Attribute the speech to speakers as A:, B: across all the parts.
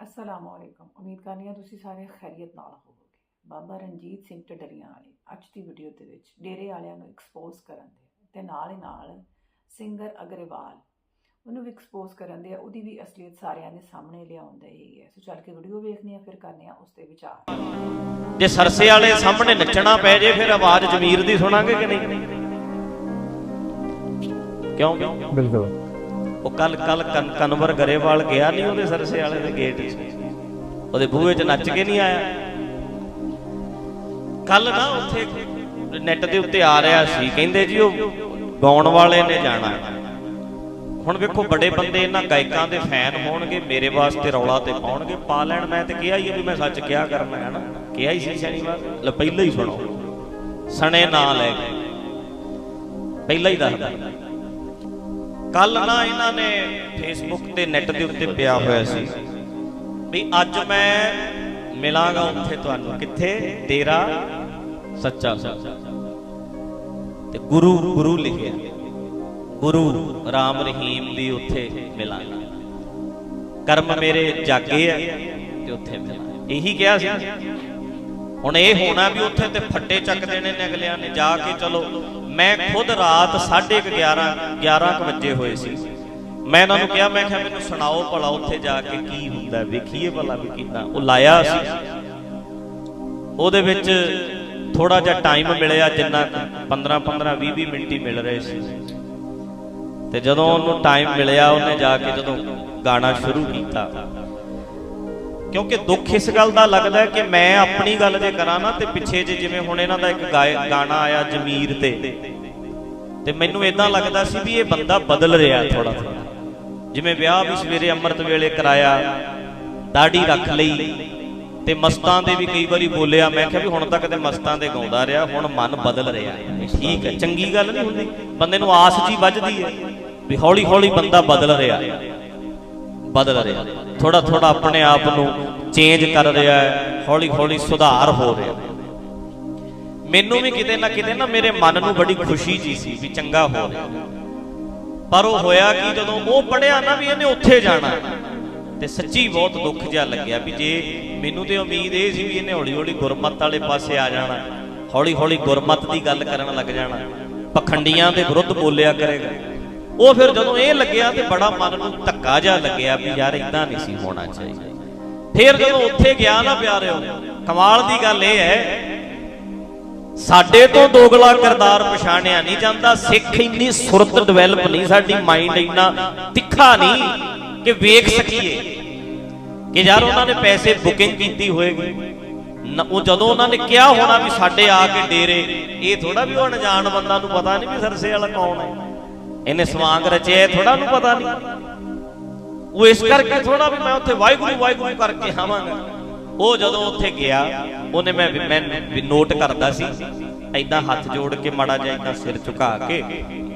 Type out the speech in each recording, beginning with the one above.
A: ਅਸਲਾਮ ਅਲੈਕਮ ਉਮੀਦ ਕਰਨੀ ਆ ਤੁਸੀਂ ਸਾਰੇ ਖੈਰੀਅਤ ਨਾਲ ਹੋਵੋਗੇ ਬਾਬਾ ਰਣਜੀਤ ਸਿੰਘ ਢੱਡਰੀਆਂ ਵਾਲੇ ਅੱਜ ਦੀ ਵੀਡੀਓ ਦੇ ਵਿੱਚ ਡੇਰੇ ਵਾਲਿਆਂ ਨੂੰ ਐਕਸਪੋਜ਼ ਕਰਨ ਦੇ ਤੇ ਨਾਲ ਹੀ ਨਾਲ ਸਿੰਗਰ ਅਗਰਵਾਲ ਉਹਨੂੰ ਵੀ ਐਕਸਪੋਜ਼ ਕਰਨ ਦੇ ਆ ਉਹਦੀ ਵੀ ਅਸਲੀਅਤ ਸਾਰਿਆਂ ਦੇ ਸਾਹਮਣੇ ਲਿਆਉਂਦਾ ਹੀ ਹੈ ਸੋ ਚੱਲ ਕੇ ਵੀਡੀਓ ਵੇਖਣੀ ਆ ਫਿਰ ਕਰਨੇ ਆ ਉਸ ਤੇ ਵਿਚਾਰ
B: ਜੇ ਸਰਸੇ ਵਾਲੇ ਸਾਹਮਣੇ ਨੱਚਣਾ ਪੈ ਜੇ ਫਿਰ ਆਵਾਜ਼ ਜਮੀਰ ਦੀ ਸੁਣਾਂਗੇ ਕਿ ਨਹੀਂ? ਕਿਉਂ?
C: ਬਿਲਕੁਲ।
B: ਉਹ ਕੱਲ ਕੱਲ ਕਨਵਰ ਗਰੇਵਾਲ ਗਿਆ ਨਹੀਂ ਉਹਦੇ ਸਰਸੇ ਵਾਲੇ ਦੇ ਗੇਟ 'ਚ। ਉਹਦੇ ਬੂਹੇ 'ਚ ਨੱਚ ਕੇ ਨਹੀਂ ਆਇਆ। ਕੱਲ ਨਾ ਉੱਥੇ ਨੈਟ ਦੇ ਉੱਤੇ ਆ ਰਿਹਾ ਸੀ। ਕਹਿੰਦੇ ਜੀ ਉਹ ਗਾਉਣ ਵਾਲੇ ਨੇ ਜਾਣਾ। ਹੁਣ ਵੇਖੋ ਬੜੇ ਬੰਦੇ ਇਹਨਾਂ ਗਾਇਕਾਂ ਦੇ ਫੈਨ ਹੋਣਗੇ, ਮੇਰੇ ਵਾਸਤੇ ਰੌਲਾ ਤੇ ਪਾਉਣਗੇ। ਪਾ ਲੈਣ ਮੈਂ ਤੇ ਕਿਹਾ ਹੀ ਆ ਵੀ ਮੈਂ ਸੱਚ ਕਿਹਾ ਕਰਨਾ ਹੈ ਨਾ। ਕਿਹਾ ਹੀ ਸੀ ਸ਼ਨੀਵਾਰ। ਲੈ ਪਹਿਲਾਂ ਹੀ ਸੁਣੋ ਸਣੇ ਨਾਂ ਲੈ ਕੇ। ਪਹਿਲਾਂ ਹੀ ਦੱਸਦਾ। ਕੱਲ ਨਾ ਇਹਨਾਂ ਨੇ ਫੇਸਬੁੱਕ ਤੇ ਨੈਟ ਦੇ ਉੱਤੇ ਪਿਆ ਹੋਇਆ ਸੀ ਵੀ ਅੱਜ ਮੈਂ ਮਿਲਾਂਗਾ ਉੱਥੇ ਤੁਹਾਨੂੰ। ਕਿੱਥੇ? ਤੇਰਾ ਸੱਚਾ ਤੇ ਗੁਰੂ ਗੁਰੂ ਲਿਖਿਆ। ਗੁਰੂ ਰਾਮ ਰਹੀਮ ਦੀ ਉੱਥੇ ਮਿਲਾਂਗਾ। ਕਰਮ ਮੇਰੇ ਜਾਗੇ ਆ ਤੇ ਉੱਥੇ ਮਿਲਾਂਗੇ। ਇਹੀ ਕਿਹਾ ਸੀ। ਹੁਣ ਇਹ ਹੋਣਾ ਵੀ ਉੱਥੇ ਤੇ ਫੱਟੇ ਚੱਕ ਦੇਣੇ ਨੇ ਅਗਲਿਆਂ ਨੇ। ਜਾ ਕੇ ਚਲੋ। ਮੈਂ ਖੁਦ ਰਾਤ 11:30 11 ਕੁ ਵਜੇ ਹੋਏ ਸੀ। ਮੈਂ ਇਹਨਾਂ ਨੂੰ ਕਿਹਾ, ਮੈਂ ਕਿਹਾ, ਮੈਨੂੰ ਸੁਣਾਓ ਭਲਾ ਉੱਥੇ ਜਾ ਕੇ ਕੀ ਹੁੰਦਾ ਵੇਖੀਏ ਭਲਾ ਵੀ ਕਿੰਨਾ ਉਹ ਲਾਇਆ ਸੀ। ਉਹਦੇ ਵਿੱਚ ਥੋੜਾ ਜਿਹਾ ਟਾਈਮ ਮਿਲਿਆ ਜਿੰਨਾ 15 15 20 20 ਮਿੰਟ ਹੀ ਮਿਲ ਰਹੇ ਸੀ। ਤੇ ਜਦੋਂ ਉਹਨੂੰ ਟਾਈਮ ਮਿਲਿਆ, ਉਹਨੇ ਜਾ ਕੇ ਜਦੋਂ ਗਾਣਾ ਸ਼ੁਰੂ ਕੀਤਾ ਕਿਉਂਕਿ ਦੁੱਖ ਇਸ ਗੱਲ ਦਾ ਲੱਗਦਾ ਕਿ ਮੈਂ ਆਪਣੀ ਗੱਲ ਜੇ ਕਰਾਂ ਨਾ, ਤੇ ਪਿੱਛੇ ਜੇ ਜਿਵੇਂ ਹੁਣ ਇਹਨਾਂ ਦਾ ਇੱਕ ਗਾਣਾ ਆਇਆ ਜਮੀਰ ਤੇ ਤੇ ਮੈਨੂੰ ਇਦਾਂ ਲੱਗਦਾ ਸੀ ਵੀ ਇਹ ਬੰਦਾ ਬਦਲ ਰਿਹਾ ਥੋੜਾ ਥੋੜਾ ਜਿਵੇਂ ਵਿਆਹ ਵੀ ਸਵੇਰੇ ਅੰਮ੍ਰਿਤ ਵੇਲੇ ਕਰਾਇਆ ਦਾੜੀ ਰੱਖ ਲਈ, ਤੇ ਮਸਤਾਂ ਦੇ ਵੀ ਕਈ ਵਾਰੀ ਬੋਲਿਆ, ਮੈਂ ਕਿਹਾ ਵੀ ਹੁਣ ਤੱਕ ਤੇ ਮਸਤਾਂ ਦੇ ਗਾਉਂਦਾ ਰਿਹਾ, ਹੁਣ ਮਨ ਬਦਲ ਰਿਹਾ। ਠੀਕ ਹੈ, ਚੰਗੀ ਗੱਲ ਨਹੀਂ ਹੁੰਦੀ, ਬੰਦੇ ਨੂੰ ਆਸ ਜੀ ਵੱਜਦੀ ਹੈ ਵੀ ਹੌਲੀ ਹੌਲੀ ਬੰਦਾ ਬਦਲ ਰਿਹਾ। ਬਦਲ ਰਿਹਾ। ਥੋੜਾ ਥੋੜਾ ਆਪਣੇ ਆਪ ਨੂੰ ਚੇਂਜ ਕਰ ਰਿਹਾ ਹੈ, ਹੌਲੀ ਹੌਲੀ ਸੁਧਾਰ ਹੋ ਰਿਹਾ ਮੈਨੂੰ ਵੀ ਕਿਤੇ ਨਾ ਕਿਤੇ ਨਾ ਮੇਰੇ ਮਨ ਨੂੰ ਬੜੀ ਖੁਸ਼ੀ ਜੀ ਸੀ ਵੀ ਚੰਗਾ ਹੋ ਰਿਹਾ ਪਰ ਉਹ ਹੋਇਆ ਕਿ ਜਦੋਂ ਉਹ ਪੜਿਆ ਨਾ ਵੀ ਇਹਨੇ ਉੱਥੇ ਜਾਣਾ ਤੇ ਸੱਚੀ ਬਹੁਤ ਦੁੱਖ ਜਿਹਾ ਲੱਗਿਆ ਵੀ ਜੇ ਮੈਨੂੰ ਤੇ ਉਮੀਦ ਇਹ ਸੀ ਵੀ ਇਹਨੇ ਹੌਲੀ ਹੌਲੀ ਗੁਰਮਤ ਵਾਲੇ ਪਾਸੇ ਆ ਜਾਣਾ ਹੌਲੀ ਹੌਲੀ ਗੁਰਮਤ ਦੀ ਗੱਲ ਕਰਨ ਲੱਗ ਜਾਣਾ ਪਖੰਡੀਆਂ ਦੇ ਵਿਰੁੱਧ ਬੋਲਿਆ ਕਰੇਗਾ। ਉਹ ਫਿਰ ਜਦੋਂ ਇਹ ਲੱਗਿਆ ਤੇ ਬੜਾ ਮਨ ਨੂੰ ਧੱਕਾ ਜਿਹਾ ਲੱਗਿਆ ਵੀ ਯਾਰ ਇਦਾਂ ਨਹੀਂ ਸੀ ਹੋਣਾ ਚਾਹੀਦਾ। ਫਿਰ ਜਦੋਂ ਉੱਥੇ ਗਿਆ ਨਾ ਪਿਆਰਿਓ, ਕਮਾਲ ਦੀ ਗੱਲ ਇਹ ਹੈ, ਸਾਡੇ ਤੋਂ ਦੋਗਲਾ ਕਿਰਦਾਰ ਪਛਾਣਿਆ ਨਹੀਂ ਜਾਂਦਾ, ਸਿੱਖ ਇੰਨੀ ਸੁਰਤ ਡਿਵੈਲਪ ਨਹੀਂ, ਸਾਡੀ ਮਾਈਂਡ ਇੰਨਾ ਤਿੱਖਾ ਨਹੀਂ ਕਿ ਵੇਖ ਸਕੀਏ ਕਿ ਯਾਰ ਉਹਨਾਂ ਨੇ ਪੈਸੇ ਬੁਕਿੰਗ ਕੀਤੀ ਹੋਏਗੀ। ਉਹ ਜਦੋਂ ਉਹਨਾਂ ਨੇ ਕਿਹਾ ਹੋਣਾ ਵੀ ਸਾਡੇ ਆ ਕੇ ਡੇਰੇ, ਇਹ ਥੋੜਾ ਵੀ ਉਹ ਅਣਜਾਣ ਬੰਦਾ ਨੂੰ ਪਤਾ ਨਹੀਂ ਵੀ ਸਰਸੇ ਵਾਲਾ ਕੌਣ ਹੈ। ਇਹਨੇ ਸਵਾਂਗ ਰਚਿਆ ਥੋੜਾ ਨੂੰ ਪਤਾ ਨਹੀਂ। ਉਹ ਇਸ ਕਰਕੇ ਥੋੜਾ ਵੀ ਮੈਂ ਉੱਥੇ ਵਾਹਿਗੁਰੂ ਵਾਹਿਗੁਰੂ ਕਰਕੇ ਆਵਾਂਗਾ। ਉਹ ਜਦੋਂ ਉੱਥੇ ਗਿਆ, ਉਹਨੇ ਮੈਂ ਮੈਂ ਨੋਟ ਕਰਦਾ ਸੀ ਐਦਾਂ ਹੱਥ ਜੋੜ ਕੇ ਮਾੜਾ ਜਿਹਾ ਐਦਾਂ ਸਿਰ ਝੁਕਾ ਕੇ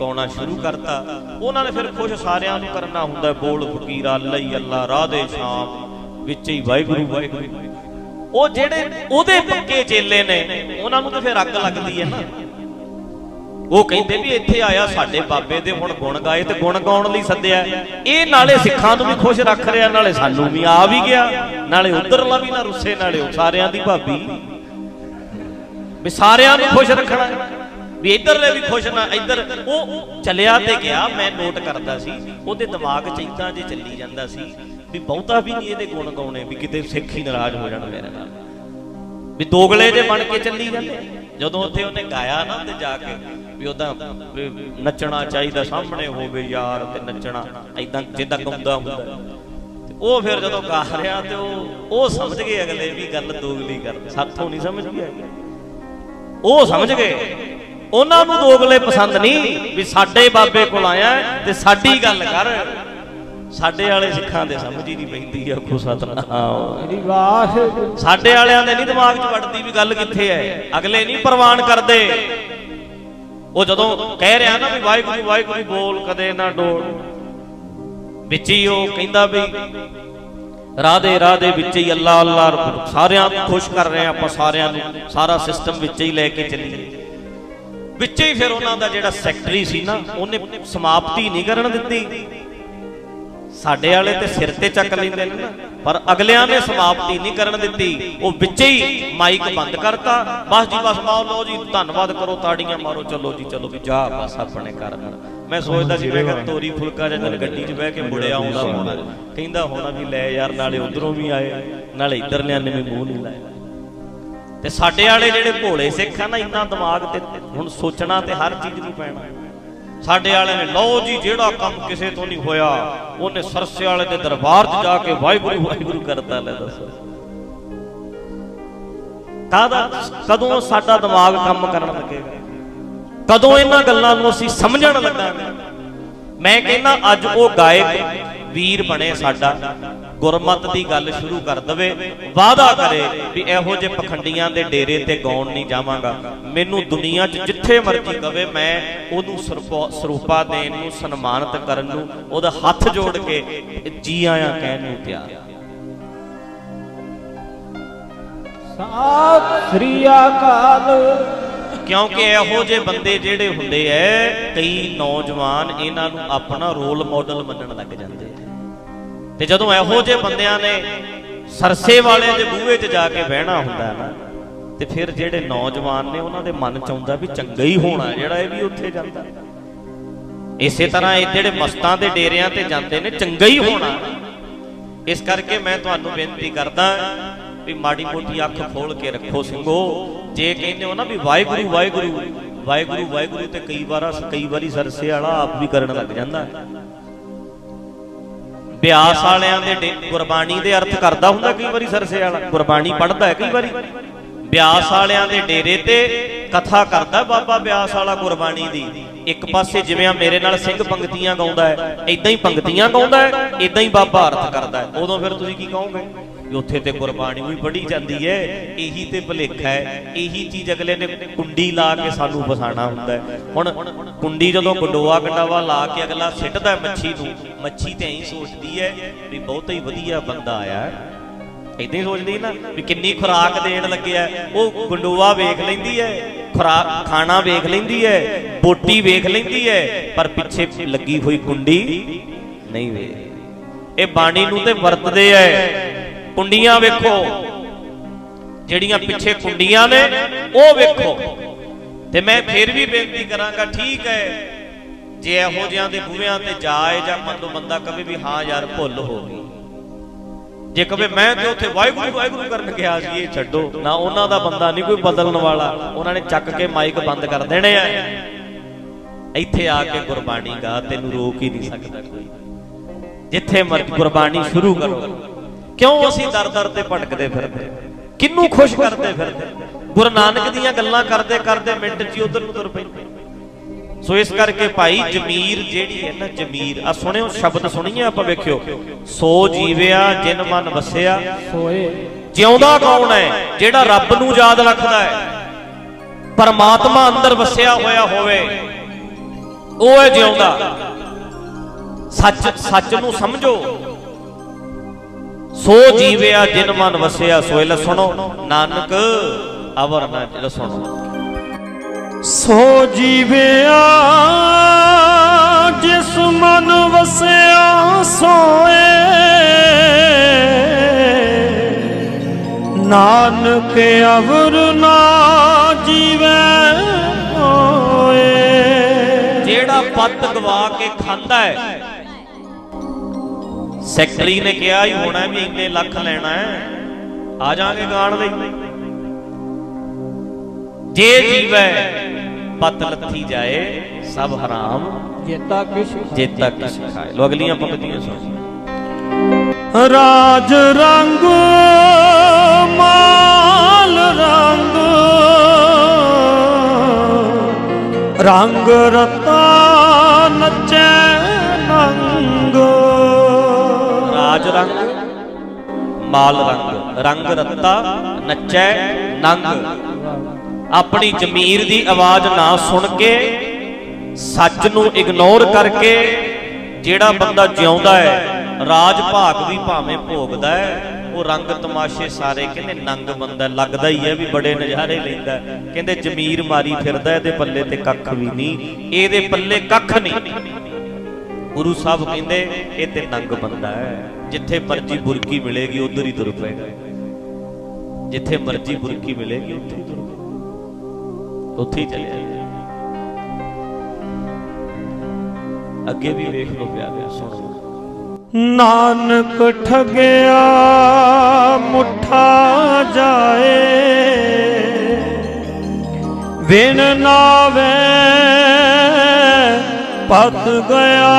B: ਗਾਉਣਾ ਸ਼ੁਰੂ ਕਰਤਾ। ਉਹਨਾਂ ਨੇ ਫਿਰ ਖੁਸ਼ ਸਾਰਿਆਂ ਨੂੰ ਕਰਨਾ ਹੁੰਦਾ, ਬੋਲ ਫਕੀਰਾ, ਲਈ ਅੱਲਾ, ਰਾਧੇ ਸ਼ਾਮ, ਵਿੱਚ ਹੀ ਵਾਹਿਗੁਰੂ ਵਾਹਿਗੁਰੂ। ਉਹ ਜਿਹੜੇ ਉਹਦੇ ਪੱਕੇ ਚੇਲੇ ਨੇ, ਉਹਨਾਂ ਨੂੰ ਤਾਂ ਫਿਰ ਅੱਗ ਲੱਗਦੀ ਹੈ ਨਾ। ਉਹ ਕਹਿੰਦੇ ਵੀ ਇੱਥੇ ਆਇਆ ਸਾਡੇ ਬਾਬੇ ਦੇ ਹੁਣ ਗੁਣ ਗਾਏ ਤੇ ਗੁਣ ਗਾਉਣ ਲਈ ਸੱਦਿਆ। ਇਹ ਨਾਲੇ ਸਿੱਖਾਂ ਨੂੰ ਵੀ ਖੁਸ਼ ਰੱਖ ਰਿਹਾ, ਨਾਲੇ ਸਾਨੂੰ ਵੀ ਆ ਵੀ ਗਿਆ, ਨਾਲੇ ਉਧਰਲਾ ਵੀ ਨਾ ਰੁੱਸੇ, ਨਾਲੇ ਉਹ ਸਾਰਿਆਂ ਦੀ ਭਾਬੀ। ਵੀ ਸਾਰਿਆਂ ਨੂੰ ਖੁਸ਼ ਰੱਖਣਾ, ਵੀ ਇਧਰਲੇ ਵੀ ਖੁਸ਼ ਨਾ, ਇਧਰ ਉਹ ਚੱਲਿਆ ਤੇ ਗਿਆ, ਮੈਂ ਨੋਟ ਕਰਦਾ ਸੀ, ਉਹਦੇ ਦਿਮਾਗ 'ਚ ਇਦਾਂ ਜੇ ਚੱਲੀ ਜਾਂਦਾ ਸੀ ਵੀ ਬਹੁਤਾ ਵੀ ਨਹੀਂ ਇਹਦੇ ਗੁਣ ਗਾਉਣੇ, ਵੀ ਕਿਤੇ ਸਿੱਖ ਹੀ ਨਾਰਾਜ਼ ਹੋ ਜਾਣ ਮੇਰੇ ਨਾਲ। ਵੀ ਦੋਗਲੇ ਜੇ ਬਣ ਕੇ ਚੱਲੀ ਜਾਂਦੇ। ਜਦੋਂ ਉੱਥੇ ਉਹਨੇ ਗਾਇਆ ਨਾ ਤੇ ਜਾ ਕੇ, ਵੀ ਉਹਦਾ ਨੱਚਣਾ ਚਾਹੀਦਾ ਸਾਹਮਣੇ ਹੋਵੇ ਯਾਰ ਤੇ ਨੱਚਣਾ ਐਦਾਂ ਜਿੱਦਾਂ ਗਾਉਂਦਾ ਹੁੰਦਾ। ਉਹ ਫਿਰ ਜਦੋਂ ਗਾ ਰਿਹਾ ਤੇ ਉਹ ਉਹ ਸਮਝ ਗਏ ਅਗਲੇ ਵੀ ਗੱਲ ਦੋਗਲੀ ਕਰ ਸਾਥੋਂ ਨਹੀਂ ਸਮਝ ਗਿਆ ਉਹ ਸਮਝ ਗਏ। ਉਹਨਾਂ ਨੂੰ ਦੋਗਲੇ ਪਸੰਦ ਨਹੀਂ ਵੀ ਸਾਡੇ ਬਾਬੇ ਕੋਲ ਆਇਆ ਤੇ ਸਾਡੀ ਗੱਲ ਕਰ। ਸਾਡੇ ਵਾਲੇ ਸਿੱਖਾਂ ਦੇ ਸਮਝ ਹੀ ਨਹੀਂ ਪੈਂਦੀ ਆ ਖੋ ਸਤਨਾਮ।
C: ਮੇਰੀ ਵਾਹਿਗੁਰੂ
B: ਸਾਡੇ ਵਾਲਿਆਂ ਦੇ ਨਹੀਂ ਦਿਮਾਗ 'ਚ ਵੜਦੀ ਵੀ ਗੱਲ ਕਿੱਥੇ ਹੈ ਅਗਲੇ ਨਹੀਂ ਪ੍ਰਵਾਨ ਕਰਦੇ। ਉਹ ਜਦੋਂ ਕਹਿ ਰਿਹਾ ਨਾ ਵੀ ਵਾਹਿਗੁਰੂ ਵਾਹਿਗੁਰੂ ਬੋਲ ਕਦੇ ਨਾ ਡੋਲ। ਵਿੱਚ ਹੀ ਉਹ ਕਹਿੰਦਾ ਵੀ ਰਾਧੇ ਰਾਧੇ ਵਿੱਚ ਹੀ ਅੱਲਾ ਅੱਲਾ ਸਾਰਿਆਂ ਨੂੰ ਖੁਸ਼ ਕਰ ਰਹੇ ਆਪਾਂ ਸਾਰਿਆਂ ਨੂੰ। ਸਾਰਾ ਸਿਸਟਮ ਵਿੱਚ ਹੀ ਲੈ ਕੇ ਚੱਲੀਏ ਵਿੱਚ ਹੀ ਫਿਰ ਉਹਨਾਂ ਦਾ ਜਿਹੜਾ ਸੈਕਟਰੀ ਸੀ ਨਾ ਉਹਨੇ ਸਮਾਪਤੀ ਨਹੀਂ ਕਰਨ ਦਿੱਤੀ। ਸਾਡੇ ਵਾਲੇ ਤੇ ਸਿਰ ਤੇ ਚੱਕ ਲੈਂਦੇ ਨੇ ਨਾ। ਪਰ ਅਗਲਿਆਂ ਨੇ ਸਮਾਪਤੀ ਨਹੀਂ ਕਰਨ ਦਿੱਤੀ। ਉਹ ਵਿੱਚੇ ਹੀ ਮਾਈਕ ਬੰਦ ਕਰਤਾ। ਬਸ ਜੀ, ਬਸ ਮਾਓ ਲਓ ਜੀ, ਧੰਨਵਾਦ ਕਰੋ, ਤਾੜੀਆਂ ਮਾਰੋ। ਚਲੋ ਜੀ, ਚਲੋ ਵੀ ਜਾ, ਬਸ ਆਪਣੇ ਘਰ। ਮੈਂ ਸੋਚਦਾ ਸੀ, ਮੈਂ ਕਿਹਾ ਤੋਰੀ ਫੁਲਕਾ ਜਿਹਾ ਚੱਲ ਗੱਡੀ 'ਚ ਬਹਿ ਕੇ ਮੁੜਿਆ ਆਉਂਦਾ ਹੋਣਾ। ਕਹਿੰਦਾ ਹੋਣਾ ਵੀ ਲੈ ਯਾਰ, ਨਾਲੇ ਉਧਰੋਂ ਵੀ ਆਏ। ਨਾਲੇ ਇੱਧਰਲਿਆਂ ਨੇ ਵੀ ਮੂੰਹ ਨਹੀਂ ਲਾਇਆ ਤੇ ਸਾਡੇ ਵਾਲੇ ਜਿਹੜੇ ਭੋਲੇ ਸਿੱਖ ਆ ਨਾ, ਇੰਨਾ ਦਿਮਾਗ ਤੇ ਹੁਣ ਸੋਚਣਾ ਤੇ ਹਰ ਚੀਜ਼ ਨੂੰ ਪੈਣਾ। ਸਾਡੇ ਵਾਲੇ ਨੇ, ਲਓ ਜੀ, ਜਿਹੜਾ ਕੰਮ ਕਿਸੇ ਤੋਂ ਨਹੀਂ ਹੋਇਆ, ਉਹਨੇ ਸਰਸੇ ਵਾਲੇ ਦੇ ਦਰਬਾਰ 'ਚ ਜਾ ਕੇ ਵਾਹਿਗੁਰੂ ਵਾਹਿਗੁਰੂ ਕਰਦਾ ਲੈ ਦੱਸੋ। ਕਾਹਦਾ, ਕਦੋਂ ਸਾਡਾ ਦਿਮਾਗ ਕੰਮ ਕਰਨ ਲੱਗੇਗਾ? ਕਦੋਂ ਇਹਨਾਂ ਗੱਲਾਂ ਨੂੰ ਅਸੀਂ ਸਮਝਣ ਲੱਗਾਂਗੇ? ਮੈਂ ਕਹਿੰਦਾ, ਅੱਜ ਉਹ ਗਾਇਕ ਵੀਰ ਬਣੇ ਸਾਡਾ, ਗੁਰਮਤ ਦੀ ਗੱਲ ਸ਼ੁਰੂ ਕਰ ਦਵੇ, ਵਾਅਦਾ ਕਰੇ ਵੀ ਇਹੋ ਜਿਹੇ ਪਖੰਡੀਆਂ ਦੇ ਡੇਰੇ ਤੇ ਗਾਉਣ ਨਹੀਂ ਜਾਵਾਂਗਾ। ਮੈਨੂੰ ਦੁਨੀਆ 'ਚ ਜਿੱਥੇ ਮਰਜ਼ੀ ਕਵੇ ਮੈਂ ਉਹਨੂੰ ਸਰੂਪਾ- ਸਰੂਪਾ ਦੇਣ ਨੂੰ ਸਨਮਾਨਿਤ ਕਰਨ ਨੂੰ ਉਹਦਾ ਹੱਥ ਜੋੜ ਕੇ ਜੀ ਆਇਆਂ ਕਹਿਣ ਨੂੰ ਤਿਆਰ।
C: ਸਤਿ ਸ੍ਰੀ ਅਕਾਲ
B: ਕਿਉਂਕਿ ਇਹੋ ਜਿਹੇ ਬੰਦੇ ਜਿਹੜੇ ਹੁੰਦੇ ਐ ਕਈ ਨੌਜਵਾਨ ਇਹਨਾਂ ਨੂੰ ਆਪਣਾ ਰੋਲ ਮਾਡਲ ਮੰਨਣ ਲੱਗ ਜਾਂਦੇ ਤੇ ਜਦੋਂ ਇਹੋ ਜਿਹੇ ਬੰਦਿਆਂ ਨੇ ਸਰਸੇ ਵਾਲੇ ਦੇ ਬੂਹੇ 'ਚ ਜਾ ਕੇ ਬਹਿਣਾ ਹੁੰਦਾ ਨਾ ਤੇ ਫਿਰ ਜਿਹੜੇ ਨੌਜਵਾਨ ਨੇ ਉਹਨਾਂ ਦੇ ਮਨ 'ਚ ਆਉਂਦਾ ਵੀ ਚੰਗਾ ਹੀ ਹੋਣਾ ਜਿਹੜਾ ਇਹ ਵੀ ਉੱਥੇ ਜਾਂਦਾ। ਇਸੇ ਤਰ੍ਹਾਂ ਇਹ ਜਿਹੜੇ ਮਸਤਾਂ ਦੇ ਡੇਰਿਆਂ ਤੇ ਜਾਂਦੇ ਨੇ, ਚੰਗਾ ਹੀ ਹੋਣਾ। ਇਸ ਕਰਕੇ ਮੈਂ ਤੁਹਾਨੂੰ ਬੇਨਤੀ ਕਰਦਾ ਵੀ ਮਾੜੀ ਮੋਟੀ ਅੱਖ ਖੋਲ ਕੇ ਰੱਖੋ ਸਿੰਘੋ। ਜੇ ਕਹਿੰਦੇ ਹੋ ਨਾ ਵੀ ਵਾਹਿਗੁਰੂ ਵਾਹਿਗੁਰੂ ਵਾਹਿਗੁਰੂ ਵਾਹਿਗੁਰੂ ਤੇ ਕਈ ਵਾਰ ਕਈ ਵਾਰੀ ਸਰਸੇ ਵਾਲਾ ਆਪ ਵੀ ਕਰਨ ਲੱਗ ਜਾਂਦਾ। ਬਿਆਸ ਵਾਲਿਆਂ ਦੇ ਗੁਰਬਾਣੀ ਦੇ ਅਰਥ ਕਰਦਾ ਹੁੰਦਾ ਕਈ ਵਾਰੀ ਸਰਸੇ ਵਾਲਾ। ਗੁਰਬਾਣੀ ਪੜ੍ਹਦਾ ਹੈ ਕਈ ਵਾਰੀ। ਬਿਆਸ ਵਾਲਿਆਂ ਦੇ ਡੇਰੇ ਤੇ ਕਥਾ ਕਰਦਾ ਬਾਬਾ ਬਿਆਸ ਵਾਲਾ ਗੁਰਬਾਣੀ ਦੀ। ਇੱਕ ਪਾਸੇ ਜਿਵੇਂ ਆ ਮੇਰੇ ਨਾਲ ਸਿੰਘ ਪੰਗਤੀਆਂ ਗਾਉਂਦਾ ਹੈ ਇਦਾਂ ਹੀ ਪੰਗਤੀਆਂ ਗਾਉਂਦਾ ਹੈ ਇਦਾਂ ਹੀ ਬਾਬਾ ਅਰਥ ਕਰਦਾ ਹੈ। ਉਦੋਂ ਫਿਰ ਤੁਸੀਂ ਕੀ ਕਹੋਗੇ? ਵੀ ਉੱਥੇ ਤੇ ਗੁਰਬਾਣੀ ਵੀ ਪੜ੍ਹੀ ਜਾਂਦੀ ਹੈ, ਇਹੀ ਤੇ ਭੁਲੇਖਾ ਹੈ, ਇਹੀ ਚੀਜ਼ ਅਗਲੇ ਨੇ ਕੁੰਡੀ ਲਾ ਕੇ ਸਾਨੂੰ ਫਸਾਣਾ ਹੁੰਦਾ ਹੈ। ਹੁਣ ਕੁੰਡੀ ਜਦੋਂ ਗੰਡੋਆ ਗੰਡਾਵਾ ਲਾ ਕੇ ਅਗਲਾ ਸਿੱਟਦਾ ਮੱਛੀ ਨੂੰ, ਮੱਛੀ ਤੇ ਐਂ ਸੋਚਦੀ ਹੈ ਵੀ ਬਹੁਤਾ ਹੀ ਵਧੀਆ ਬੰਦਾ ਆਇਆ ਇਦਾਂ ਹੀ ਸੋਚਦੀ ਨਾ ਵੀ ਕਿੰਨੀ ਖੁਰਾਕ ਦੇਣ ਲੱਗਿਆ ਉਹ ਗੰਡੋਆ ਵੇਖ ਲੈਂਦੀ ਹੈ ਖੁਰਾਕ, ਖਾਣਾ ਵੇਖ ਲੈਂਦੀ ਹੈ ਬੋਟੀ ਵੇਖ ਲੈਂਦੀ ਹੈ ਪਰ ਪਿੱਛੇ ਲੱਗੀ ਹੋਈ ਕੁੰਡੀ ਨਹੀਂ ਵੇਖ ਇਹ ਬਾਣੀ ਨੂੰ ਤੇ ਵਰਤਦੇ ਐ। ਕੁੰਡੀਆਂ ਵੇਖੋ। ਜਿਹੜੀਆਂ ਪਿੱਛੇ ਕੁੰਡੀਆਂ ਨੇ, ਉਹ ਵੇਖੋ। ਤੇ ਮੈਂ ਫੇਰ ਵੀ ਬੇਨਤੀ ਕਰਾਂਗਾ, ਠੀਕ ਹੈ ਜੇ ਇਹੋ ਜਿਹਾਂ ਦੇ ਬੂਹਿਆਂ ਤੇ ਜਾਏ ਜਾਂ ਮੰਨ ਬੰਦਾ ਕਵੇ ਵੀ ਹਾਂ ਯਾਰ, ਭੁੱਲ ਹੋ ਗਈ। ਜੇ ਕਵੇ ਮੈਂ ਤੇ ਉੱਥੇ ਵਾਹਿਗੁਰੂ ਵਾਹਿਗੁਰੂ ਕਰਨ ਗਿਆ ਸੀ, ਇਹ ਛੱਡੋ। ਨਾ ਉਹਨਾਂ ਦਾ ਬੰਦਾ ਨਹੀਂ ਕੋਈ ਬਦਲਣ ਵਾਲਾ। ਉਹਨਾਂ ਨੇ ਚੱਕ ਕੇ ਮਾਈਕ ਬੰਦ ਕਰ ਦੇਣੇ ਆ। ਇੱਥੇ ਆ ਕੇ ਗੁਰਬਾਣੀ ਗਾ, ਤੈਨੂੰ ਰੋਕ ਹੀ ਨਹੀਂ ਸਕਦਾ ਕੋਈ। ਜਿੱਥੇ ਮਰਜ਼ੀ ਗੁਰਬਾਣੀ ਸ਼ੁਰੂ ਕਰੋ। ਕਿਉਂ ਅਸੀਂ ਦਰ ਦਰ ਤੇ ਭਟਕਦੇ ਫਿਰਦੇ? ਕਿੰਨੂੰ ਖੁਸ਼ ਕਰਦੇ ਫਿਰਦੇ? ਗੁਰੂ ਨਾਨਕ ਦੀਆਂ ਗੱਲਾਂ ਕਰਦੇ ਕਰਦੇ ਮਿੰਟ 'ਚ ਹੀ ਉਧਰ ਨੂੰ ਤੁਰ ਪੈਂਦੇ। ਸੋ ਇਸ ਕਰਕੇ ਭਾਈ ਜਮੀਰ ਜਿਹੜੀ ਹੈ ਨਾ ਜਮੀਰ ਆ ਸੁਣਿਓ ਸ਼ਬਦ ਸੁਣੀਏ ਆਪਾਂ ਵੇਖਿਓ। ਸੋ ਜੀਵਿਆ ਜਿਨ ਮਨ ਵਸਿਆ
C: ਸੋਏ।
B: ਜਿਉਂਦਾ ਕੌਣ ਹੈ? ਜਿਹੜਾ ਰੱਬ ਨੂੰ ਯਾਦ ਰੱਖਦਾ ਹੈ। ਪਰਮਾਤਮਾ ਅੰਦਰ ਵਸਿਆ ਹੋਇਆ ਹੋਵੇ ਉਹ ਹੈ ਜਿਉਂਦਾ। ਸੱਚ ਸੱਚ ਨੂੰ ਸਮਝੋ। ਸੋ ਜੀਵਿਆ ਜਿਨ ਮਨ ਵਸਿਆ ਸੋਏ ਲੈ ਸੁਣੋ। ਨਾਨਕ ਅਵਰ ਨਾ ਜਿਹੜਾ ਸੁਣੋ।
D: ਸੋ ਜੀਵਿਆ ਜਿਸ ਮਨ ਵਸਿਆ ਸੋਏ। ਨਾਨਕ ਅਵਰ ਨਾ ਜੀਵੈ ਹੋਏ।
B: ਜਿਹੜਾ ਪੱਤ ਗਵਾ ਕੇ ਖਾਂਦਾ ਹੈ। ਸੈਕਟਰੀ ਨੇ ਕਿਹਾ ਹੀ ਹੋਣਾ ਵੀ ਇੰਨੇ ਲੱਖ ਲੈਣਾ ਹੈ। ਆ ਜਾਾਂਗੇ ਗਾਣ ਲਈ। ਜੇ ਜੀਵੈ ਪਤ ਲੱਥੀ ਜਾਏ ਸਭ ਹਰਾਮ।
C: ਜੇਤਾ ਕਿਛ
B: ਜੇਤਾ ਕਿਛ ਖਾਏ? ਲੋ ਅਗਲੀਆਂ ਪੰਕਤੀਆਂ ਸੁਣ।
D: ਰਾਜ ਰੰਗ ਮਾਲ ਰੰਗ। ਰੰਗ ਰਤਾ ਨਚੈ ਨੰਗ।
B: ਰਾਜ ਰੰਗ ਮਾਲ ਰੰਗ। ਰੰਗ ਰੱਤਾ ਨੱਚੈ ਨੰਗ। ਆਪਣੀ ਜ਼ਮੀਰ ਦੀ ਆਵਾਜ਼ ਨਾ ਸੁਣ ਕੇ ਸੱਚ ਨੂੰ ਇਗਨੋਰ ਕਰਕੇ ਜਿਹੜਾ ਬੰਦਾ ਜਿਉਂਦਾ ਹੈ, ਰਾਜ ਭਾਗ ਵੀ ਭਾਵੇਂ ਭੋਗਦਾ ਹੈ, ਉਹ ਰੰਗ ਤਮਾਸ਼ੇ ਸਾਰੇ ਕਹਿੰਦੇ ਨੰਗ ਬੰਦਾ ਲੱਗਦਾ ਹੀ ਹੈ ਵੀ ਬੜੇ ਨਜ਼ਾਰੇ ਲੈਂਦਾ ਕਹਿੰਦੇ ਜ਼ਮੀਰ ਮਾਰੀ ਫਿਰਦਾ ਇਹਦੇ ਪੱਲੇ ਤੇ ਕੱਖ ਵੀ ਨਹੀਂ, ਇਹਦੇ ਪੱਲੇ ਕੱਖ ਨਹੀਂ। ਗੁਰੂ ਸਾਹਿਬ ਕਹਿੰਦੇ, ਇਹ ਤੇ ਨੰਗ ਬੰਦਾ ਹੈ। ਜਿੱਥੇ ਮਰਜ਼ੀ ਬੁਰਕੀ ਮਿਲੇਗੀ, ਉਧਰ ਹੀ ਤੁਰ ਪਏਗਾ। ਜਿੱਥੇ ਮਰਜ਼ੀ ਬੁਰਕੀ ਮਿਲੇਗੀ, ਉੱਥੇ ਤੁਰ ਪਏਗਾ। ਉੱਥੇ ਹੀ ਚਲੇ ਜਾਏਗਾ ਅੱਗੇ ਵੀ ਵੇਖ ਲਓ ਪਿਆ ਗਿਆ ਸੁਣ ਲਓ।
D: ਨਾਨਕ ਠਗਿਆ ਮੁੱਠਾ ਜਾਏ। ਵਿਣ ਨਾਵੇ ਪਤ ਗਿਆ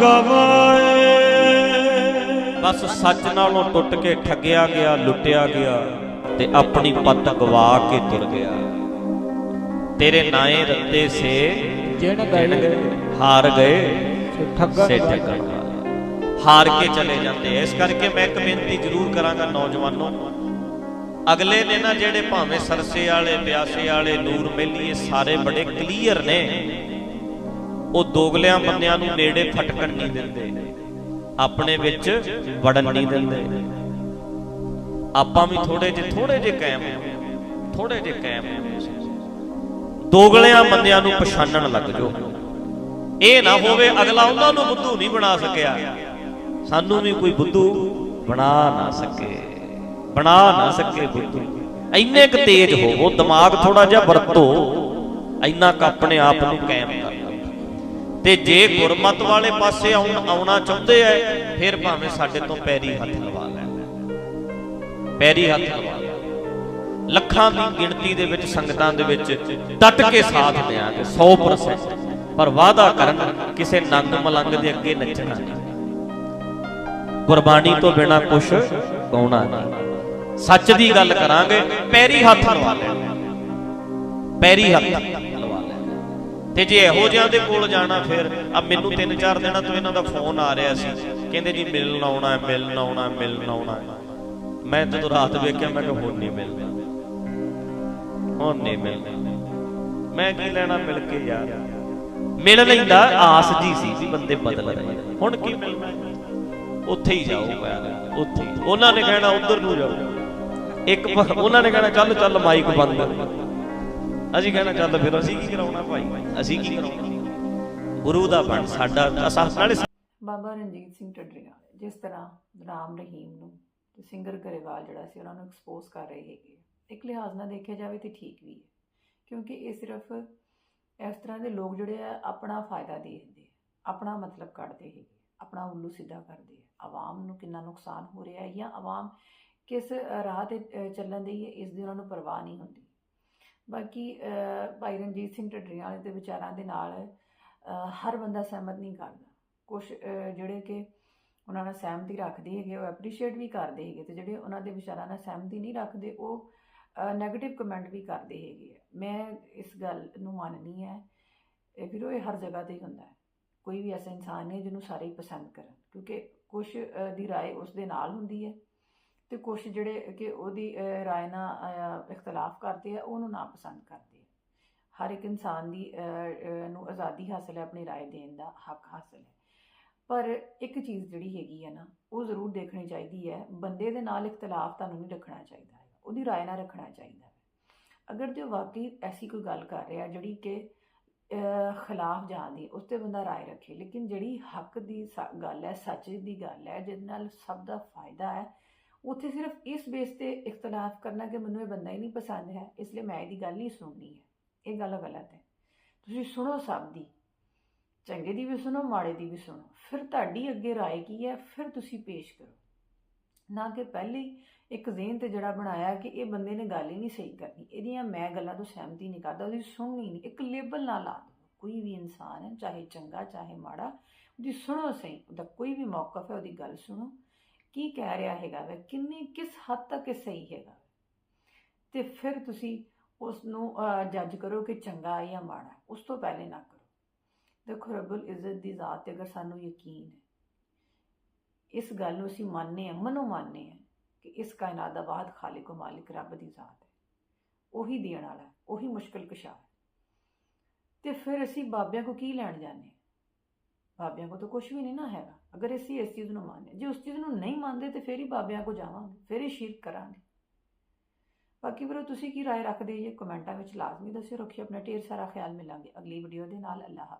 D: ਗਵਾਏ।
B: ਬਸ ਸੱਚ ਨਾਲੋਂ ਟੁੱਟ ਕੇ ਠੱਗਿਆ ਗਿਆ ਲੁੱਟਿਆ ਗਿਆ। ਤੇ ਆਪਣੀ ਪੱਤ ਗਵਾ ਕੇ ਤੁਰ ਗਿਆ ਤੇਰੇ ਨਾਏ ਰੱਤੇ ਸੇ
C: ਜਿਣ ਗਏ
B: ਹਾਰ ਗਏ
C: ਠੱਗਣ
B: ਸੇ। ਠੱਗਣ ਹਾਰ ਕੇ ਚਲੇ ਜਾਂਦੇ। ਇਸ ਕਰਕੇ ਮੈਂ ਇੱਕ ਬੇਨਤੀ ਜ਼ਰੂਰ ਕਰਾਂਗਾ ਨੌਜਵਾਨੋ ਅਗਲੇ ਨੇ ਨਾ ਜਿਹੜੇ ਭਾਵੇਂ ਸਰਸੇ ਵਾਲੇ ਪਿਆਸੇ ਵਾਲੇ ਨੂਰ ਇਹ ਸਾਰੇ ਬੜੇ ਕਲੀਅਰ ਨੇ ਉਹ ਦੋਗਲਿਆਂ ਬੰਦਿਆਂ ਨੂੰ ਨੇੜੇ ਫਟਕਣ ਨਹੀਂ ਦਿੰਦੇ ਆਪਣੇ ਵਿੱਚ ਵੜਨ ਨਹੀਂ ਦਿੰਦੇ ਆਪਾਂ ਵੀ ਥੋੜੇ ਜਿਹੇ ਥੋੜੇ ਜਿਹੇ ਕਾਇਮ ਥੋੜੇ ਜਿਹੇ ਕਾਇਮ ਦੋਗਲਿਆਂ ਬੰਦਿਆਂ ਨੂੰ ਪਛਾਣਨ ਲੱਗ ਜਾਓ। ਇਹ ਨਾ ਹੋਵੇ ਅਗਲਾ ਉਹਨਾਂ ਨੂੰ ਬੁੱਧੂ ਨਹੀਂ ਬਣਾ ਸਕਿਆ। ਸਾਨੂੰ ਵੀ ਕੋਈ ਬੁੱਧੂ ਬਣਾ ਨਾ ਸਕੇ। ਬਣਾ ਨਾ ਸਕੇ ਬੁੱਧੂ। ਇੰਨੇ ਕੁ ਤੇਜ਼ ਹੋਵੋ ਦਿਮਾਗ ਥੋੜਾ ਜਿਹਾ ਵਰਤੋ। ਇੰਨਾ ਕੁ ਆਪਣੇ ਆਪ ਨੂੰ ਕਾਇਮ ਕਰ ਤੇ ਜੇ ਗੁਰਮਤ ਵਾਲੇ ਪਾਸੇ ਆਉਣ, ਆਉਣਾ ਚਾਹੁੰਦੇ ਐ ਫਿਰ ਭਾਵੇਂ ਸਾਡੇ ਤੋਂ ਪੈਰੀ ਹੱਥ ਲਵਾ ਪੈਰੀ ਹੱਥ ਲਵਾ ਲੈਣ ਲੱਖਾਂ ਦੀ ਗਿਣਤੀ ਦੇ ਵਿੱਚ ਸੰਗਤਾਂ ਦੇ ਵਿੱਚ ਡਟ ਕੇ ਸਾਥ ਦੇਾਂਗੇ 100% ਪਰ ਵਾਅਦਾ ਕਰਨ ਕਿਸੇ ਨੰਗ ਮਲੰਗ ਦੇ ਅੱਗੇ ਨੱਚਣਾ ਨਹੀਂ। ਗੁਰਬਾਣੀ ਤੋਂ ਬਿਨਾ ਕੁਝ ਪਾਉਣਾ ਨਹੀਂ। ਸੱਚ ਦੀ ਗੱਲ ਕਰਾਂਗੇ, ਪੈਰੀ ਹੱਥ ਲਵਾ ਲੈਣ। ਪੈਰੀ ਹੱਥ ਲਵਾ ਲੈਣ। ਤੇ ਜੇ ਇਹੋ ਜਿਹਾ ਦੇ ਕੋਲ ਜਾਣਾ ਫਿਰ, ਆ ਮੈਨੂੰ ਤਿੰਨ ਚਾਰ ਦਿਨਾਂ ਤੋਂ ਇਹਨਾਂ ਦਾ ਫੋਨ ਆ ਰਿਹਾ ਸੀ। ਕਹਿੰਦੇ ਜੀ ਮਿਲਣ ਆਉਣਾ ਹੈ, ਮਿਲਣ ਆਉਣਾ ਹੈ, ਮਿਲਣ ਆਉਣਾ ਮੈਂ ਜਦੋਂ ਰਾਤ ਵੇਖਿਆ ਮੈਂ ਕਿਹਾ ਹੁਣ ਨਹੀਂ ਮਿਲਣਾ ਹੁਣ ਨਹੀਂ ਮਿਲਣਾ ਮੈਂ ਕੀ ਲੈਣਾ ਮਿਲ ਕੇ ਯਾਰ? ਮਿਲ ਲੈਂਦਾ, ਆਸ ਜੀ ਸੀ ਵੀ ਬੰਦੇ ਬਦਲ ਰਹੇ ਹੁਣ ਕੀ ਮਿਲਣਾ ਉੱਥੇ ਹੀ ਜਾਓ ਯਾਰ ਉੱਥੇ ਉਹਨਾਂ ਨੇ ਕਹਿਣਾ, ਉਧਰ ਨੂੰ ਜਾਓ। ਇੱਕ ਉਹਨਾਂ ਨੇ ਕਹਿਣਾ, ਚੱਲ ਚੱਲ ਮਾਈਕ ਬੰਦ। ਅਸੀਂ ਕਹਿਣਾ, ਚੱਲ, ਫਿਰ ਅਸੀਂ ਕੀ ਕਰਾਉਣਾ ਭਾਈ? ਅਸੀਂ ਕੀ ਕਰਾਉਣਾ? ਗੁਰੂ ਦਾ ਬਣ ਸਾਡਾ, ਅਸਾਂ ਨਾਲੇ
A: ਬਾਬਾ ਰਣਜੀਤ ਸਿੰਘ ਢੱਡਰੀਆਂ ਜਿਸ ਤਰ੍ਹਾਂ ਰਾਮ ਰਹੀਮ ਨੂੰ ਤੇ ਸਿੰਗਰ ਗਰੇਵਾਲ ਜਿਹੜਾ ਸੀ, ਉਹਨਾਂ ਨੂੰ ਐਕਸਪੋਜ਼ ਕਰ ਰਹੇ ਹੈਗੇ ਇੱਕ ਲਿਹਾਜ਼ ਨਾਲ ਦੇਖਿਆ ਜਾਵੇ ਤੇ ਠੀਕ ਵੀ ਹੈ, ਕਿਉਂਕਿ ਇਹ ਸਿਰਫ ਇਸ ਤਰ੍ਹਾਂ ਦੇ ਲੋਕ ਜਿਹੜੇ ਆ, ਆਪਣਾ ਫਾਇਦਾ ਦੇਖਦੇ ਆਪਣਾ ਮਤਲਬ ਕੱਢਦੇ ਹੈਗੇ ਆਪਣਾ ਉੱਲੂ ਸਿੱਧਾ ਕਰਦੇ ਆ। ਆਵਾਮ ਨੂੰ ਕਿੰਨਾ ਨੁਕਸਾਨ ਹੋ ਰਿਹਾ ਹੈ ਜਾਂ ਆਵਾਮ ਕਿਸ ਰਾਹ ਤੇ ਚੱਲਣ ਦੀ ਹੈ, ਇਸ ਦੀ ਉਹਨਾਂ ਨੂੰ ਪਰਵਾਹ ਨਹੀਂ ਹੁੰਦੀ। ਬਾਕੀ ਭਾਈ ਰਣਜੀਤ ਸਿੰਘ ਢੱਡਰੀਆਂ ਵਾਲੇ ਦੇ ਵਿਚਾਰਾਂ ਦੇ ਨਾਲ ਹਰ ਬੰਦਾ ਸਹਿਮਤ ਨਹੀਂ ਕਰਦਾ। ਕੁਝ ਜਿਹੜੇ ਕਿ ਉਹਨਾਂ ਨਾਲ ਸਹਿਮਤੀ ਰੱਖਦੇ ਹੈਗੇ, ਉਹ ਐਪਰੀਸ਼ੀਏਟ ਵੀ ਕਰਦੇ ਹੈਗੇ ਤੇ ਜਿਹੜੇ ਉਹਨਾਂ ਦੇ ਵਿਚਾਰਾਂ ਨਾਲ ਸਹਿਮਤੀ ਨਹੀਂ ਰੱਖਦੇ, ਉਹ ਨੈਗੇਟਿਵ ਕਮੈਂਟ ਵੀ ਕਰਦੇ ਹੈਗੇ ਮੈਂ ਇਸ ਗੱਲ ਨੂੰ ਮੰਨਣੀ ਹੈ ਇਹ ਫਿਰ ਉਹ ਹਰ ਜਗ੍ਹਾ ਤੇ ਹੀ ਹੁੰਦਾ ਹੈ। ਕੋਈ ਵੀ ਐਸਾ ਇਨਸਾਨ ਨਹੀਂ ਜਿਹਨੂੰ ਸਾਰੇ ਹੀ ਪਸੰਦ ਕਰਨ, ਕਿਉਂਕਿ ਕੁਝ ਦੀ رائے ਉਸ ਦੇ ਨਾਲ ਹੁੰਦੀ ਹੈ ਤੇ ਕੁਝ ਜਿਹੜੇ ਕਿ ਉਹਦੀ رائے ਨਾਲ ਇਖਤਲਾਫ ਕਰਦੇ ਆ, ਉਹਨੂੰ ਨਾ ਪਸੰਦ ਕਰਦੇ ਹਰ ਇੱਕ ਇਨਸਾਨ ਦੀ ਨੂੰ ਆਜ਼ਾਦੀ ਹਾਸਲ ਹੈ, ਆਪਣੀ رائے ਦੇਣ ਦਾ ਹੱਕ ਹਾਸਲ ਹੈ। ਪਰ ਇੱਕ ਚੀਜ਼ ਜਿਹੜੀ ਹੈਗੀ ਹੈ ਨਾ ਉਹ ਜ਼ਰੂਰ ਦੇਖਣੀ ਚਾਹੀਦੀ ਹੈ ਬੰਦੇ ਦੇ ਨਾਲ ਇਖਤਲਾਫ ਤੁਹਾਨੂੰ ਨਹੀਂ ਰੱਖਣਾ ਚਾਹੀਦਾ ਹੈ ਉਹਦੀ رائے ਨਾਲ ਰੱਖਣਾ ਚਾਹੀਦਾ ਹੈ ਅਗਰ ਜੇ ਵਾਕਈ ਐਸੀ ਕੋਈ ਗੱਲ ਕਰ ਰਿਹਾ ਜਿਹੜੀ ਕਿ ਅਹ, ਖਿਲਾਫ ਜਾਂਦੀ ਉਸ ਤੇ ਬੰਦਾ رائے ਰੱਖੇ ਲੇਕਿਨ ਜਿਹੜੀ ਹੱਕ ਦੀ ਸ- ਗੱਲ ਹੈ ਸੱਚ ਦੀ ਗੱਲ ਹੈ ਜਿਹਦੇ ਨਾਲ ਸਭ ਦਾ ਫਾਇਦਾ ਹੈ ਉੱਥੇ ਸਿਰਫ ਇਸ ਬੇਸ ਤੇ ਇਖਤਲਾਫ ਕਰਨਾ ਕਿ ਮੈਨੂੰ ਇਹ ਬੰਦਾ ਹੀ ਨਹੀਂ ਪਸੰਦ ਹੈ ਇਸ ਲਈ ਮੈਂ ਇਹਦੀ ਗੱਲ ਨਹੀਂ ਸੁਣਨੀ ਹੈ ਇਹ ਗੱਲ ਗਲਤ ਹੈ ਤੁਸੀਂ ਸੁਣੋ ਸਭ ਦੀ ਚੰਗੇ ਦੀ ਵੀ ਸੁਣੋ ਮਾੜੇ ਦੀ ਵੀ ਸੁਣੋ ਫਿਰ ਤੁਹਾਡੀ ਅੱਗੇ رائے ਕੀ ਹੈ ਫਿਰ ਤੁਸੀਂ ਪੇਸ਼ ਕਰੋ ਨਾ ਕਿ ਪਹਿਲੇ ਇੱਕ ਜ਼ੇਨ ਤੇ ਜਿਹੜਾ ਬਣਾਇਆ ਕਿ ਇਹ ਬੰਦੇ ਨੇ ਗੱਲ ਹੀ ਨਹੀਂ ਸਹੀ ਕਰਨੀ ਇਹਦੀਆਂ ਮੈਂ ਗੱਲਾਂ ਤੋਂ ਸਹਿਮਤੀ ਨਹੀਂ ਕਰਦਾ ਉਹਦੀ ਸੁਣਨੀ ਨਹੀਂ ਇੱਕ ਲੇਬਲ ਨਾ ਲਾ ਦਿਓ ਕੋਈ ਵੀ ਇਨਸਾਨ ਹੈ ਚਾਹੇ ਚੰਗਾ ਚਾਹੇ ਮਾੜਾ ਉਹਦੀ ਸੁਣੋ ਸਹੀ ਉਹਦਾ ਕੋਈ ਵੀ ਮੌਕਫ ਹੈ ਉਹਦੀ ਗੱਲ ਸੁਣੋ ਕੀ ਕਹਿ ਰਿਹਾ ਹੈਗਾ ਵੇ ਕਿੰਨੀ ਕਿਸ ਹੱਦ ਤੱਕ ਇਹ ਸਹੀ ਹੈਗਾ ਤੇ ਫਿਰ ਤੁਸੀਂ ਉਸ ਨੂੰ ਜੱਜ ਕਰੋ ਕਿ ਚੰਗਾ ਹੈ ਜਾਂ ਮਾੜਾ ਹੈ ਉਸ ਤੋਂ ਪਹਿਲੇ ਨਾ ਕਰੋ ਦੇਖੋ ਰੱਬੁਲ ਇੱਜ਼ਤ ਦੀ ਜ਼ਾਤ ਤੇ ਅਗਰ ਸਾਨੂੰ ਯਕੀਨ ਹੈ ਇਸ ਗੱਲ ਨੂੰ ਅਸੀਂ ਮੰਨਦੇ ਹਾਂ ਮਨੋਂ ਮੰਨਦੇ ਹਾਂ ਕਿ ਇਸ ਕਾਇਨਾਤ ਦਾ ਬਾਦ ਖਾਲਿਕ و ਮਾਲਿਕ ਰੱਬ ਦੀ ਜ਼ਾਤ ਹੈ ਉਹੀ ਦੇਣ ਵਾਲਾ ਹੈ ਉਹੀ ਮੁਸ਼ਕਲ ਕੁਸ਼ਾ ਹੈ ਤੇ ਫਿਰ ਅਸੀਂ ਬਾਬਿਆਂ ਕੋ ਕੀ ਲੈਣ ਜਾਂਦੇ ਹਾਂ? ਬਾਬਿਆਂ ਕੋ ਤਾਂ ਕੁਝ ਵੀ ਨਹੀਂ ਨਾ ਹੈਗਾ ਅਗਰ ਅਸੀਂ ਇਸ ਚੀਜ਼ ਨੂੰ ਮੰਨਦੇ ਜੇ ਉਸ ਚੀਜ਼ ਨੂੰ ਨਹੀਂ ਮੰਨਦੇ ਤੇ ਫਿਰ ਹੀ ਬਾਬਿਆਂ ਕੋ ਜਾਵਾਂਗੇ ਫਿਰ ਹੀ ਸ਼ਿਰਕ ਕਰਾਂਗੇ ਬਾਕੀ ਵੀਰੋ ਤੁਸੀਂ ਕੀ رائے ਰੱਖਦੇ ਜੇ ਕਮੈਂਟਾਂ ਵਿੱਚ ਲਾਜ਼ਮੀ ਦੱਸਿਓ ਰੱਖਿਓ ਆਪਣਾ ਢੇਰ ਸਾਰਾ ਖਿਆਲ ਮਿਲਾਂਗੇ ਅਗਲੀ ਵੀਡੀਓ ਦੇ ਨਾਲ ਅੱਲਾਹ ਹਾਫਿਜ਼